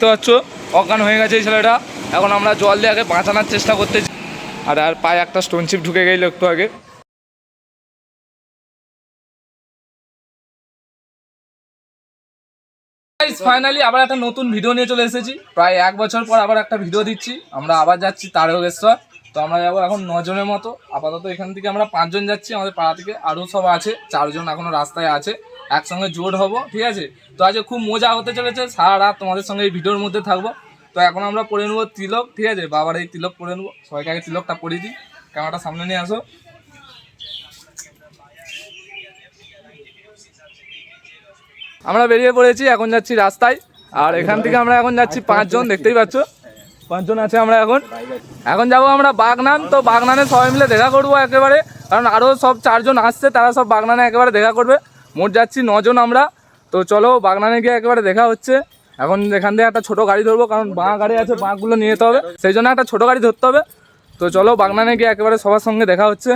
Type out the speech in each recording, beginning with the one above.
দেখতে পাচ্ছ, অজ্ঞান হয়ে গেছে এই ছেলেটা। এখন আমরা জল দিয়ে আগে বাঁচানোর চেষ্টা করতেছি। আর আর পায়ে একটা স্টোন চিপ ঢুকে গেল একটু আগে। ফাইনালি আবার একটা নতুন ভিডিও নিয়ে চলে এসেছি। প্রায় এক বছর পর আবার একটা ভিডিও দিচ্ছি। আমরা আবার যাচ্ছি তারকেশ্বর। তো আমরা যাব এখন নজনের মতো। আপাতত এখান থেকে আমরা পাঁচজন যাচ্ছি। আমাদের পাড়া থেকে আরও সব আছে। চারজন এখনও রাস্তায় আছে। একসঙ্গে জোট হব, ঠিক আছে? তো আজকে খুব মজা হতে চলেছে, সারা রাত তোমাদের সঙ্গে এই ভিডিওর মধ্যে থাকব। তো এখন আমরা পরে নেব তিলক, ঠিক আছে? বাবার এই তিলক পরে নেব। সবাইকে আগে তিলকটা পরিয়ে দিই, ক্যামেরাটা সামনে নিয়ে আসো। আমরা বেরিয়ে পড়েছি, এখন যাচ্ছি রাস্তায়। আর এখান থেকে আমরা এখন যাচ্ছি পাঁচজন, দেখতেই পাচ্ছ? পাঁচজন আছে আমরা এখন। এখন যাব আমরা বাগনান। তো বাগনানে সবাই মিলে দেখা করব একেবারে। কারণ আরও সব চারজন আসছে, তারা সব বাগনানে একেবারে দেখা করবে। মোট যাচ্ছি নজন আমরা। তো চলো বাগনানে গিয়ে একেবারে দেখা হচ্ছে। এখন এখান থেকে একটা ছোটো গাড়ি ধরবো কারণ বাঁ গাড়ি আছে বাঁকগুলো নিয়ে যেতে হবে। সেই জন্য একটা ছোটো গাড়ি ধরতে হবে। তো চলো বাগনানে গিয়ে একেবারে সবার সঙ্গে দেখা হচ্ছে।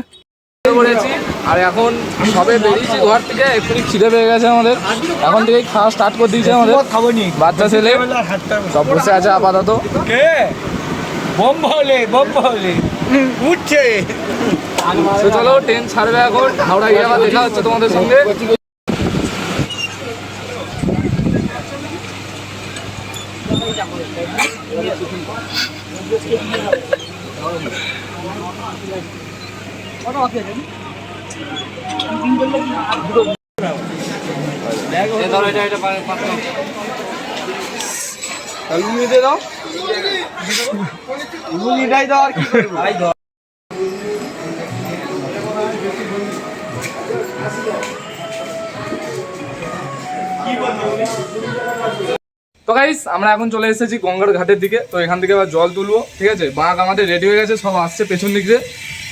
করেছি। আর এখন সবে বেরিয়েছি ঘর থেকে একটু খিদে পেয়ে গেছে আমাদের। এখন থেকে খাওয়া স্টার্ট করে দিয়েছে আমাদের। বাচ্চা ছেলে সব বসে আছে আপাতত। চলো ট্রেন ছাড়বে এখন। হাওড়া গিয়ে আবার দেখা হচ্ছে তোমাদের সঙ্গে। তো গাইস আমরা এখন চলে এসেছি গঙ্গার ঘাটের দিকে। তো এখান থেকে আবার জল তুলবো, ঠিক আছে? বাঘ আমাদের রেডি হয়ে গেছে, সব আসছে পেছন দিক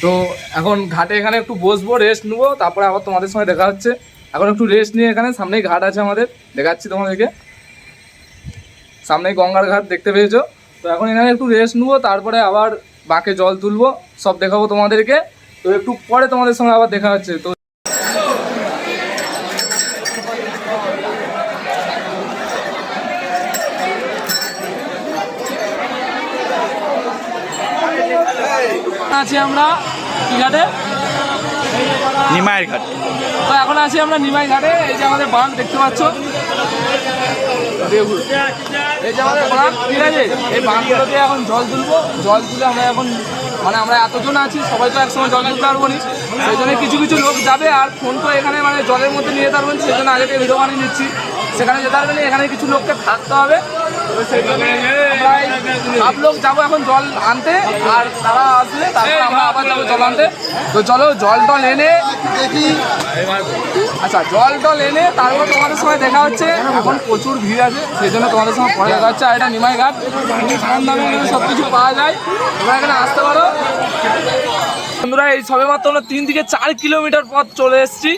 তো এখন ঘাটে এখানে একটু বসবো রেস্ট নেব, তারপরে আবার তোমাদের সঙ্গে দেখা হচ্ছে। এখন একটু রেস্ট নিয়ে এখানে সামনেই ঘাট আছে আমাদের, দেখাচ্ছি তোমাদেরকে। সামনেই গঙ্গার ঘাট দেখতে পেয়েছ। তো এখন এখানে একটু রেস্ট নেব, তারপরে আবার বাঁকে জল তুলবো, সব দেখাবো তোমাদেরকে। তো একটু পরে তোমাদের সঙ্গে আবার দেখা হচ্ছে। তো আছি আমরা কি ঘাটে? নিমায়ের ঘাট। তো এখন আছি আমরা নিমাই ঘাটে এই যে আমাদের বাঁধ দেখতে পাচ্ছ। এই যে আমাদের বাঁধ ঠিক আছে? এই বাঁধগুলোতে এখন জল তুলবো। জল তুলে আমরা এখন মানে আমরা এতজন আছি সবাই তো একসময় জল তুলতে পারব না। সেই জন্য কিছু কিছু লোক যাবে আর ফোন তো এখানে মানে জলের মধ্যে নিয়ে যেতে পারবেন সেই জন্য আগে থেকে ভিডিও বানিয়ে নিচ্ছি। সেখানে যেতে পারবেন এখানে কিছু লোককে থাকতে হবে। সব লোক যাব এখন জল আনতে আর তারা আসলে তারপর আমরা আবার যাব জল আনতে। তো চলো জল টল এনে আচ্ছা জল টল এনে তারপর তোমাদের সঙ্গে দেখা হচ্ছে। এখন প্রচুর ভিড় আছে সেই জন্য তোমাদের সঙ্গে পরে দেখা হচ্ছে। আর এটা নিমাই ঘাট। কম দামে সব কিছু পাওয়া যায়। তোমরা এখানে আসতে পারো। বন্ধুরা এই সবে মাত্র আমরা তিন থেকে চার কিলোমিটার পথ চলে এসেছি।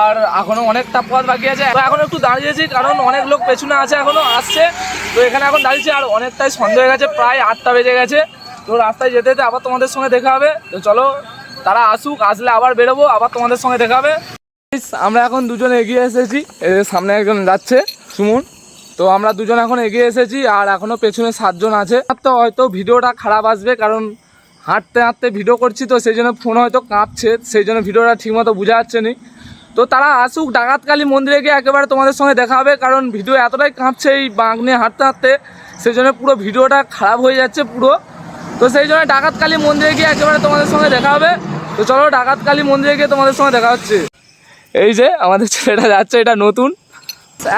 আর এখনও অনেকটা পথ বাকি আছে। তো এখন একটু দাঁড়িয়েছি, কারণ অনেক লোক পেছনে আছে এখনও, আসছে। তো এখানে এখন দাঁড়িয়েছি, আর অনেকটাই সন্দেহ হয়ে গেছে, প্রায় আটটা বেজে গেছে। তো রাস্তায় যেতে যেতে আবার তোমাদের সঙ্গে দেখা হবে। তো চলো, তারা আসুক, আসলে আবার বেরোবো, আবার তোমাদের সঙ্গে দেখা হবে। আমরা এখন দুজন এগিয়ে এসেছি সামনে একজন যাচ্ছে, সুমন। তো আমরা দুজন এখন এগিয়ে এসেছি, আর এখনও পেছনে সাতজন আছে। তো হয়তো ভিডিওটা খারাপ আসবে, কারণ হাঁটতে হাঁটতে ভিডিও করছি, তো সেই জন্য ফোন হয়তো কাঁপছে, সেই জন্য ভিডিওটা ঠিকমতো বোঝা যাচ্ছে না। তো তারা আসুক ডাকাতকালী মন্দিরে গিয়ে একেবারে তোমাদের সঙ্গে দেখা হবে, কারণ ভিডিও এতটাই কাঁপছে এই বাঁক নিয়ে হাঁটতে হাঁটতে, সেই জন্য পুরো ভিডিওটা খারাপ হয়ে যাচ্ছে পুরো। তো সেই জন্য ডাকাতকালী মন্দিরে গিয়ে একেবারে তোমাদের সঙ্গে দেখা হবে। তো চলো ডাকাতকালী মন্দিরে গিয়ে তোমাদের সঙ্গে দেখা হচ্ছে। এই যে আমাদের ছেলেটা যাচ্ছে, এটা নতুন।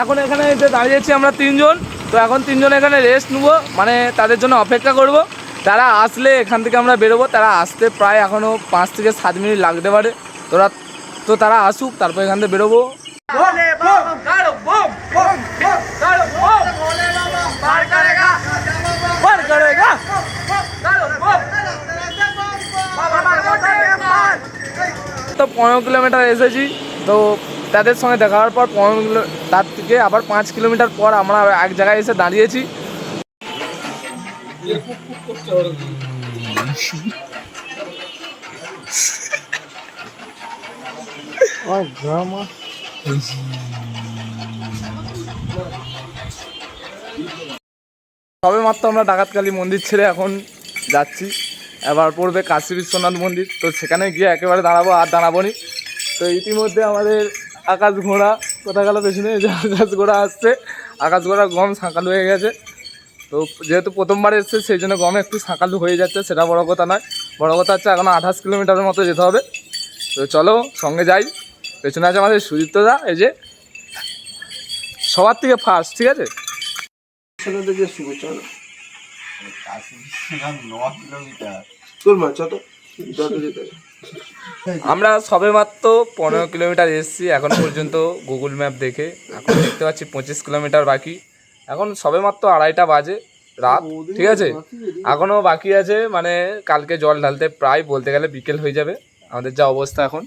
এখন এখানে যে দাঁড়িয়েছি আমরা তিনজন, তো এখন তিনজন এখানে রেস্ট নেব মানে তাদের জন্য অপেক্ষা করব। তারা আসলে এখান থেকে আমরা বেরোবো, তারা আসতে প্রায় এখনও পাঁচ থেকে সাত মিনিট লাগতে পারে। তোরা তো তারা আসুক তারপর এখান থেকে বেরোবো। তো পনেরো কিলোমিটার এসেছি। তো তাদের সঙ্গে দেখা হওয়ার পর পনেরো কিলো তার থেকে আবার পাঁচ কিলোমিটার পর আমরা এক জায়গায় এসে দাঁড়িয়েছি। সবে মাত্র আমরা ডাকাতকালী মন্দির ছেড়ে এখন যাচ্ছি। এবার পড়বে কাশী বিশ্বনাথ মন্দির। তো সেখানে গিয়ে একেবারে দাঁড়াবো, আর দাঁড়াবো নি তো ইতিমধ্যে আমাদের আকাশ ঘোড়া কোথা গেল পেছনে? যে আকাশ ঘোড়া আসছে। আকাশ ঘোড়া গম সাঁকাল হয়ে গেছে। তো যেহেতু প্রথমবার এসছে, সেই জন্য গম একটু সাঁকালু হয়ে যাচ্ছে। সেটা বড় কথা নয়। বড় কথা হচ্ছে, এখন আঠাশ কিলোমিটারের মতো যেতে হবে। তো চলো সঙ্গে যাই। পেছনে আছে আমাদের সুদীপ্তদা এই যে সবার থেকে ফার্স্ট ঠিক আছে? আমরা সবে মাত্র পনেরো কিলোমিটার এসেছি এখন পর্যন্ত গুগল ম্যাপ দেখে। এখন দেখতে পাচ্ছি পঁচিশ কিলোমিটার বাকি। এখন সবে মাত্র আড়াইটা বাজে রাত ঠিক আছে? এখনও বাকি আছে মানে কালকে জল ঢালতে প্রায় বলতে গেলে বিকেল হয়ে যাবে। আমাদের যা অবস্থা এখন।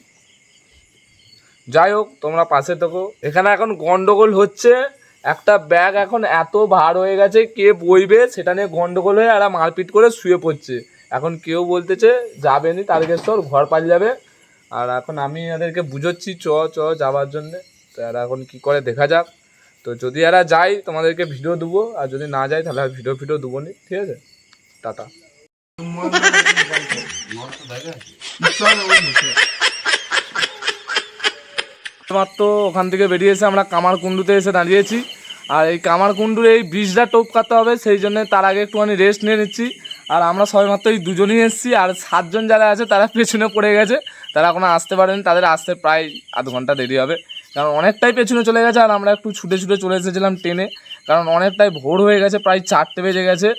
যাই হোক, তোমরা পাশে থাকো। এখানে এখন গন্ডগোল হচ্ছে। একটা ব্যাগ এখন এত ভার হয়ে গেছে, কে বইবে সেটা নিয়ে গন্ডগোল হয়ে এরা মারপিট করে শুয়ে পড়ছে। এখন কেউ বলতেছে, যাবে নি, তারকেশ্বর, ঘর পাল যাবে। আর এখন আমি এদেরকে বুঝোচ্ছি, চ চ যাওয়ার জন্যে। তো এরা এখন কি করে, দেখা যাক। তো যদি এরা যায়, তোমাদেরকে ভিডিও দেবো। আর যদি না যায়, তাহলে ভিডিও ফিডিও দেবো নি। ঠিক আছে? টাটা। মাত্র ওখান থেকে বেরিয়ে এসে আমরা কামারকুণ্ডুতে এসে দাঁড়িয়েছি। আর এই কামারকুণ্ডুর এই ব্রিজটা টপকাতে হবে, সেই জন্য তার আগে একটুখানি রেস্ট নিয়ে নিচ্ছি। আর আমরা সবাই মাত্র এই দুজনই এসেছি, আর সাতজন যারা আছে তারা পেছনে পড়ে গেছে। তারা এখনও আসতে পারেনি, তাদের আসতে প্রায় আধ ঘণ্টা দেরি হবে। কারণ অনেকটাই পেছনে চলে গেছে, আর আমরা একটু ছুটে ছুটে চলে এসেছিলাম ট্রেনে কারণ অনেকটাই ভোর হয়ে গেছে, প্রায় চারটে বেজে গেছে।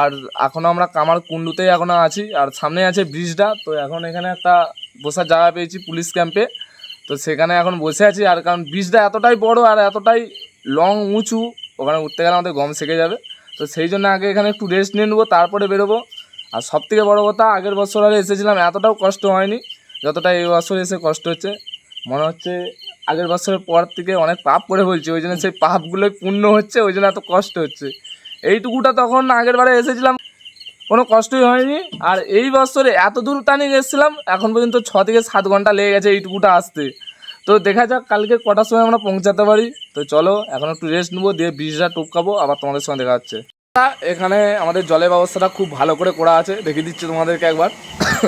আর এখনও আমরা কামার কুণ্ডুতেই এখনও আছি, আর সামনে আছে ব্রিজটা তো এখন এখানে একটা বসার জায়গা পেয়েছি পুলিশ ক্যাম্পে তো সেখানে এখন বসে আছি, আর কারণ ব্রিজটা এতটাই বড় আর এতটাই লং উঁচু, ওখানে উঠতে গেলে আমাদের গম সেকে যাবে। তো সেই জন্য আগে এখানে একটু রেস্ট নিয়ে নেব, তারপরে বেরোবো। আর সব থেকে বড়ো কথা, আগের বছর আরে এসেছিলাম, এতটাও কষ্ট হয়নি, যতটা এই বছর এসে কষ্ট হচ্ছে। মনে হচ্ছে আগের বছরের পর থেকে অনেক পাপ করে বলছি ওই জন্য সেই পাপগুলোই পূর্ণ হচ্ছে, ওই জন্য এত কষ্ট হচ্ছে। এইটুকুটা তখন আগের বারে এসেছিলাম। কোনো কষ্টই হয়নি। আর এই বছরে এত দূর টানি গেছিলাম, এখন পর্যন্ত ছ থেকে সাত ঘণ্টা লেগে গেছে এইটুকুটা আসতে। তো দেখা যাক, কালকে কটার সময় আমরা পৌঁছাতে পারি। তো চলো, এখন একটু রেস্ট নেব, দিয়ে ব্রিজটা টপকাবো আবার তোমাদের সঙ্গে দেখা হচ্ছে। এখানে আমাদের জলের ব্যবস্থাটা খুব ভালো করে করা আছে, দেখিয়ে দিচ্ছি তোমাদেরকে একবার।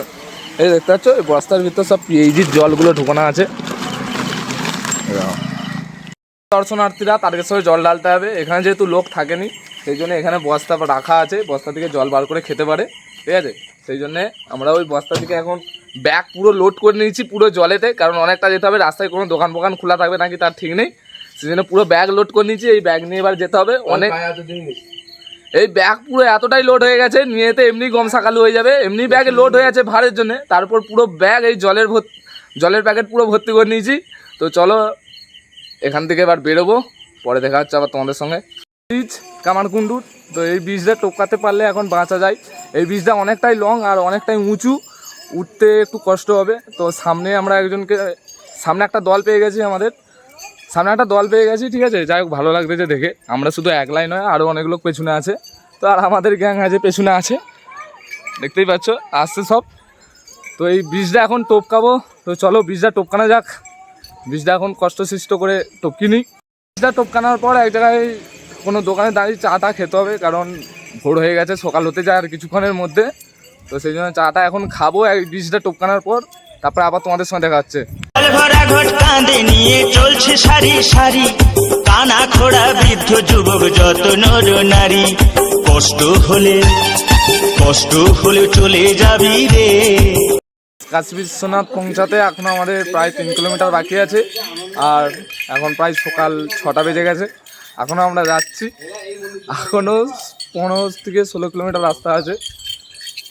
এই দেখতে পাচ্ছ, এই বস্তার ভিতর সব পিএইচির জলগুলো ঢোকানো আছে। দর্শনার্থীরা তারকেশ্বরে জল ঢালতে হবে, এখানে যেহেতু লোক থাকেনি সেই জন্য এখানে বস্তা রাখা আছে বস্তা থেকে জল বার করে খেতে পারে ঠিক আছে? সেই জন্যে আমরা ওই বস্তা থেকে এখন ব্যাগ পুরো লোড করে নিয়েছি পুরো জলেতে কারণ অনেকটা যেতে হবে রাস্তায় কোনো দোকান ফোকান খোলা থাকবে নাকি তার ঠিক নেই। সেই জন্য পুরো ব্যাগ লোড করে নিয়েছি এই ব্যাগ নিয়ে এবার যেতে হবে। অনেক এই ব্যাগ পুরো এতটাই লোড হয়ে গেছে নিয়ে তো এমনি গম সাকালু হয়ে যাবে এমনি ব্যাগে লোড হয়ে আছে ভারের জন্য। তারপর পুরো ব্যাগ এই জলের ভর্তি জলের প্যাকেট পুরো ভর্তি করে নিয়েছি। তো চলো এখান থেকে এবার বেরোবো পরে দেখা হচ্ছে আবার তোমাদের সঙ্গে। বীজ কামারকুণ্ডুর তো এই বীজটা টোকাতে পারলে এখন বাঁচা যায়। এই বীজটা অনেকটাই লং আর অনেকটাই উঁচু। উঠতে একটু কষ্ট হবে। তো সামনে আমরা একজনকে, সামনে একটা দল পেয়ে গেছি আমাদের। সামনে একটা দল পেয়ে গেছি, ঠিক আছে? যাই হোক, ভালো লাগতেছে দেখে। আমরা শুধু একলাই নয় আরও অনেক লোক পেছনে আছে। তো আর আমাদের গ্যাং আছে, পেছনে আছে। দেখতেই পাচ্ছ, আসছে সব। তো এই বীজটা এখন টপকাবো। তো চলো বীজটা টোপকানো যাক। বীজটা এখন কষ্ট সৃষ্ট করে টপকি নিই। বীজটা টপকানোর পর এক জায়গায় কোনো দোকানে দাঁড়িয়ে চাটা খেতে হবে কারণ ভোর হয়ে গেছে সকাল হতে যায় আর কিছুক্ষণের মধ্যে। তো সেই জন্য চাটা এখন খাব এক বীজটা টপকানোর পর তারপরে আবার তোমাদের সঙ্গে দেখা হচ্ছে। ভরা ঘট কাঁধে নিয়ে চলছে সারি সারি কানা খোড়া বৃদ্ধ যুবক যত নর নারী। কষ্ট হলে কষ্ট হলে চলে যাবি রে। কাশী বিশ্বনাথ পৌঁছাতে এখন আমাদের প্রায় তিন কিলোমিটার বাকি আছে আর এখন প্রায় সকাল ছটা বেজে গেছে। এখনও আমরা যাচ্ছি। এখনও পনেরো থেকে ষোলো কিলোমিটার রাস্তা আছে।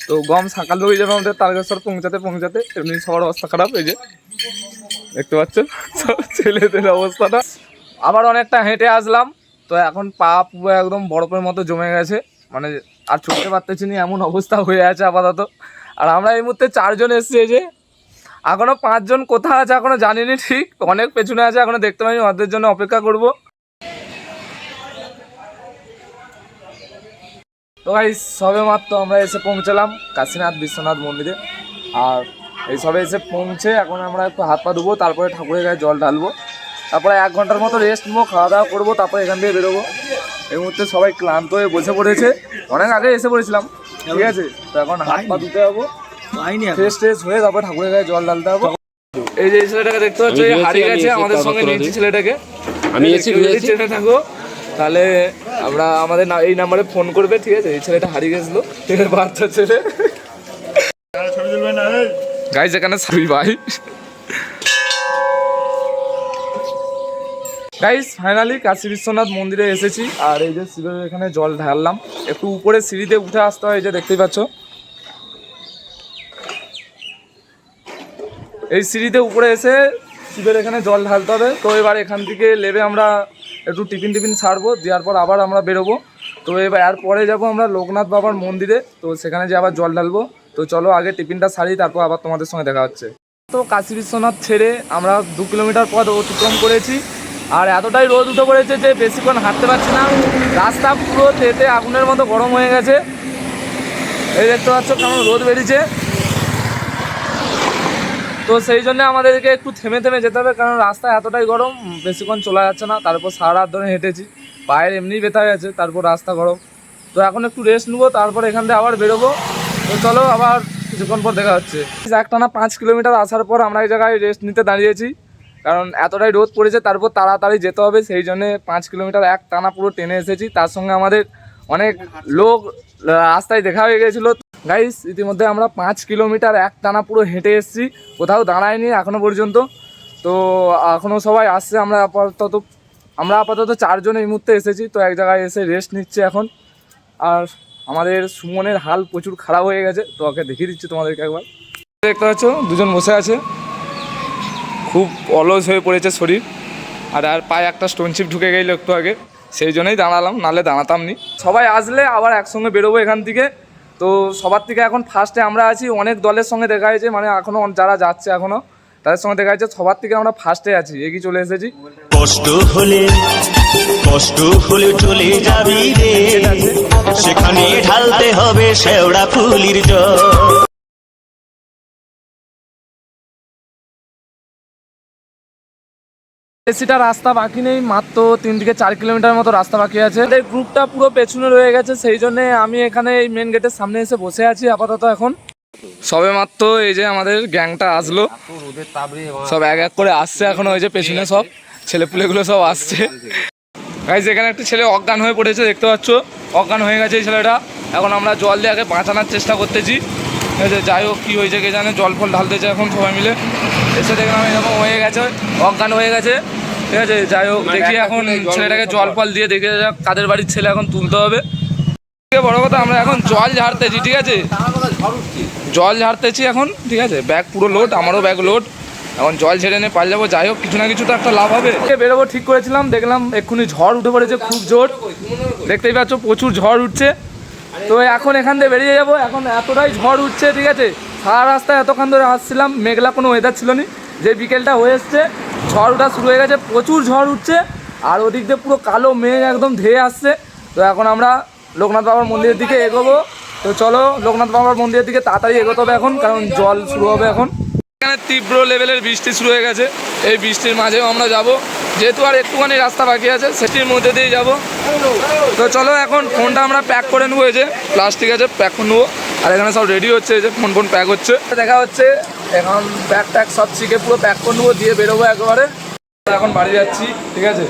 তো গম সকাল হয়ে যাবে আমাদের তারকেশ্বর পৌঁছাতে পৌঁছাতে। এমনি সবার অবস্থা খারাপ, এই যে। দেখতে পাচ্ছেন সব ছেলেদের অবস্থাটা। আবার অনেকটা হেঁটে আসলাম। তো এখন পা পুরো একদম বরফের মতো জমে গেছে। মানে আর ছুটতে পারতেছি না, এমন অবস্থা হয়ে আছে আপাতত। আর আমরা এই মুহূর্তে চারজন এসেছি যে। এখনও পাঁচজন কোথায় আছে এখনও জানিনি ঠিক। অনেক পেছনে আছে, এখনও দেখতে পাইনি। ওদের জন্য অপেক্ষা করব। তো ভাই সবে মাত্র আমরা এসে পৌঁছালাম কাশীনাথ বিশ্বনাথ মন্দিরে। আর এই সবে এসে পৌঁছে এখন আমরা একটু হাত পা ধুবো তারপরে ঠাকুরের গায়ে জল ঢালবো। তারপরে এক ঘণ্টার মতো রেস্ট নেব খাওয়া দাওয়া করব তারপরে এখান থেকে বেরোবো। এই মুহূর্তে সবাই ক্লান্ত হয়ে বসে পড়েছে। অনেক আগে এসে পড়েছিলাম ঠিক আছে? তো এখন হাত পা ধুতে যাব ফ্রেশ ট্রেশ হয়ে তারপর ঠাকুরের গায়ে জল ঢালতে যাব এই যে ছেলেটাকে দেখতে পাচ্ছ হারিয়ে গেছে আমাদের সঙ্গে নিয়েছি ছেলেটাকে। আমি এসে। থাকো তাহলে আমরা আমাদের এই নাম্বারে ফোন করবে, ঠিক আছে? এই ছেলেটা হারিয়ে গেছিল। ঠিক বাচ্চা ছেলে। গাইজ এখানে সাবি ভাই। গাইজ ফাইনালি কাশী বিশ্বনাথ মন্দিরে এসেছি। আর এই যে শিবের এখানে জল ঢাললাম। একটু উপরে সিঁড়িতে উঠে আসতে হয়, এই যে দেখতেই পাচ্ছ। এই সিঁড়িতে উপরে এসে শিবের এখানে জল ঢালতে হবে। তো এবার এখান থেকে লেবে আমরা একটু টিফিন টিফিন ছাড়বো দেওয়ার পর আবার আমরা বেরোবো। তো এবার এরপরে যাব আমরা লোকনাথ বাবার মন্দিরে, তো সেখানে যে আবার জল ঢালবো। তো চলো আগে টিফিনটা সারি, তারপর আবার তোমাদের সঙ্গে দেখা হচ্ছে। তো কাশী বিশ্বনাথ ছেড়ে আমরা দু কিলোমিটার পথ অতিক্রম করেছি। আর এতটাই রোদ উঠে পড়েছে যে বেশিক্ষণ হাঁটতে পারছি না। রাস্তা পুরো তেতে আগুনের মতো গরম হয়ে গেছে। এই দেখতে পাচ্ছ কেমন রোদ বেরিয়েছে। তো সেই জন্য আমাদেরকে একটু থেমে থেমে যেতে হবে, কারণ রাস্তা এতটাই গরম, বেশিক্ষণ চলা যাচ্ছে না। তারপর সারা রাত ধরে হেঁটেছি, পায়ের এমনিই ব্যথা গেছে তারপর রাস্তা গরম। তো এখন একটু রেস্ট নেব, তারপর এখান থেকে আবার বেরোবো। তো চলো আবার কিছুক্ষণ পর দেখা হচ্ছে। একটানা পাঁচ কিলোমিটার আসার পর আমরা এই জায়গায় রেস্ট নিতে দাঁড়িয়েছি, কারণ এতটাই রোদ পড়েছে, তারপর তাড়াতাড়ি যেতে হবে। সেই জন্যে পাঁচ কিলোমিটার এক টানা পুরো টেনে এসেছি। তার সঙ্গে আমাদের অনেক লোক রাস্তায় দেখা হয়ে গেছিল। গাইস ইতিমধ্যে আমরা পাঁচ কিলোমিটার এক টানা পুরো হেঁটে এসেছি, কোথাও দাঁড়ায়নি এখনও পর্যন্ত। তো এখনও সবাই আসছে, আমরা আপাতত আমরা আপাতত চারজন এই মুহূর্তে এসেছি, তো এক জায়গায় এসে রেস্ট নিচ্ছে এখন। আর আমাদের সুমনের হাল প্রচুর খারাপ হয়ে গেছে, তো ওকে দেখিয়ে দিচ্ছি তোমাদেরকে একবার। দেখতে পাচ্ছ, দুজন বসে আছে। খুব অলস হয়ে পড়েছে শরীর, আর আর পায়ে একটা স্টোন চিপ ঢুকে গেল একটু আগে, সেই জন্যই দাঁড়ালাম, নাহলে দাঁড়াতাম নি সবাই আসলে আবার একসঙ্গে বেরোবো এখান থেকে। তো সবার থেকে এখন ফার্স্টে আমরা আছি অনেক দলের সঙ্গে দেখা হয়েছে মানে এখনও যারা যাচ্ছে এখনও তাদের সঙ্গে দেখা যাচ্ছে সবার থেকে আমরা ফার্স্টে আছি এগিয়ে চলে এসেছি। কষ্ট হলে কষ্ট হলে চলে যাবি রে। সেখানে ঢালতে হবে শেওড়া ফুলির জল। বেশিটা রাস্তা বাকি নেই, মাত্র তিন থেকে চার কিলোমিটার মতো রাস্তা বাকি আছে। আমাদের গ্রুপটা পুরো পেছনে রয়ে গেছে, সেই জন্য আমি এখানে এই মেন গেটের সামনে এসে বসে আছি আপাতত এখন। সবে মাত্র এই যে আমাদের গ্যাংটা আসলো। সব এক এক করে আসছে এখন, ওই যে পেছনে সব ছেলেপুলেগুলো সব আসছে। গাইজ এখানে একটা ছেলে অজ্ঞান হয়ে পড়েছে, দেখতে পাচ্ছ? অজ্ঞান হয়ে গেছে এই ছেলেটা। এখন আমরা জল দিয়ে আগে বাঁচানোর চেষ্টা করতেছি। যাই হোক কী হয়েছে কে জানে জল ফল ঢালতেছে এখন সবাই মিলে। এসে দেখলাম এরকম হয়ে গেছে অজ্ঞান হয়ে গেছে। ঠিক আছে যাই হোক দেখি এখন ছেলেটাকে জল ফল দিয়ে দেখে যাক কাদের বাড়ির ছেলে এখন তুলতে হবে। বড় কথা আমরা এখন জল ঝাড়তেছি ঠিক আছে? জল ঝাড়তেছি এখন ঠিক আছে? ব্যাগ পুরো লোড আমারও ব্যাগ লোড। এখন জল ছেড়ে নিয়ে পাল যাব যাই হোক কিছু না কিছু তো একটা লাভ হবে। বেরোবো ঠিক করেছিলাম দেখলাম এক্ষুনি ঝড় উঠে পড়েছে খুব জোর। দেখতেই পাচ্ছ প্রচুর ঝড় উঠছে। তো এখন এখান থেকে বেরিয়ে যাব। এখন এতটাই ঝড় উঠছে, ঠিক আছে? সারা রাস্তায় এতক্ষণ ধরে আসছিলাম, মেঘলা কোনো ওয়েদার ছিল না। যে বিকেলটা হয়ে এসছে ঝড় ওঠা শুরু হয়ে গেছে, প্রচুর ঝড় উঠছে। আর ওদিক দিয়ে পুরো কালো মেঘ একদম ধেয়ে আসছে। তো এখন আমরা লোকনাথ বাবার মন্দিরের দিকে এগোবো। তো চলো, লোকনাথ বাবার মন্দিরের দিকে তাড়াতাড়ি এগোতে হবে এখন, কারণ জল শুরু হবে এখন। এখানে তীব্র লেভেলের বৃষ্টি শুরু হয়ে গেছে। এই বৃষ্টির মাঝেও আমরা যাব। যেহেতু আর একটুখানি রাস্তা বাকি আছে, সেটির মধ্যে দিয়ে যাব। তো চলো এখন ফোনটা আমরা প্যাক করে নেব, এই যে প্লাস্টিক আছে, প্যাক করে নেব। আর এখানে সব রেডি হচ্ছে, এই যে ফোন ফোন প্যাক হচ্ছে। দেখা হচ্ছে, এখন ব্যাগ ট্যাগ সব শিখে পুরো প্যাক করে নেব, দিয়ে বেরোবো একেবারে। এখন বাড়ি যাচ্ছি, ঠিক আছে?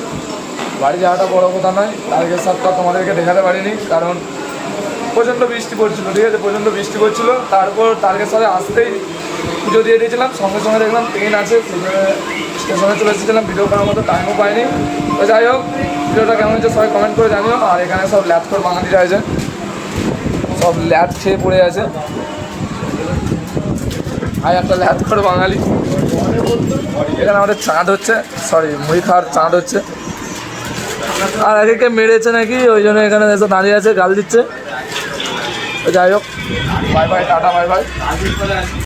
বাড়ি যাওয়াটা বড় কথা নয় তারকে সবটা তোমাদেরকে দেখাতে পারিনি, কারণ প্রচণ্ড বৃষ্টি পড়ছিল, ঠিক আছে? প্রচণ্ড বৃষ্টি পড়ছিল, তারপর সাথে আসতেই পুজো দিয়ে দিয়েছিলাম, সঙ্গে সঙ্গে দেখলাম ট্রেন আছে স্টেশনে চলে এসেছিলাম ভিডিও করার মতো টাইমও পাইনি। তো যাই হোক, ভিডিওটা কেমন হচ্ছে সবাই কমেন্ট করে জানিও। আর এখানে সব ল্যাপ করে বাঙালিরা আছে সব ল্যাপ খেয়ে পড়ে আছে। আর একটা ল্যাপ করে বাঙালি। এখানে আমাদের চাঁদ হচ্ছে। সরি মুড়ি খাওয়ার চাঁদ হচ্ছে। আর একে মেরেছে নাকি, ওই জন্য এখানে এসে দাঁড়িয়ে আছে, গাল দিচ্ছে। যাই হোক bye bye tata bye bye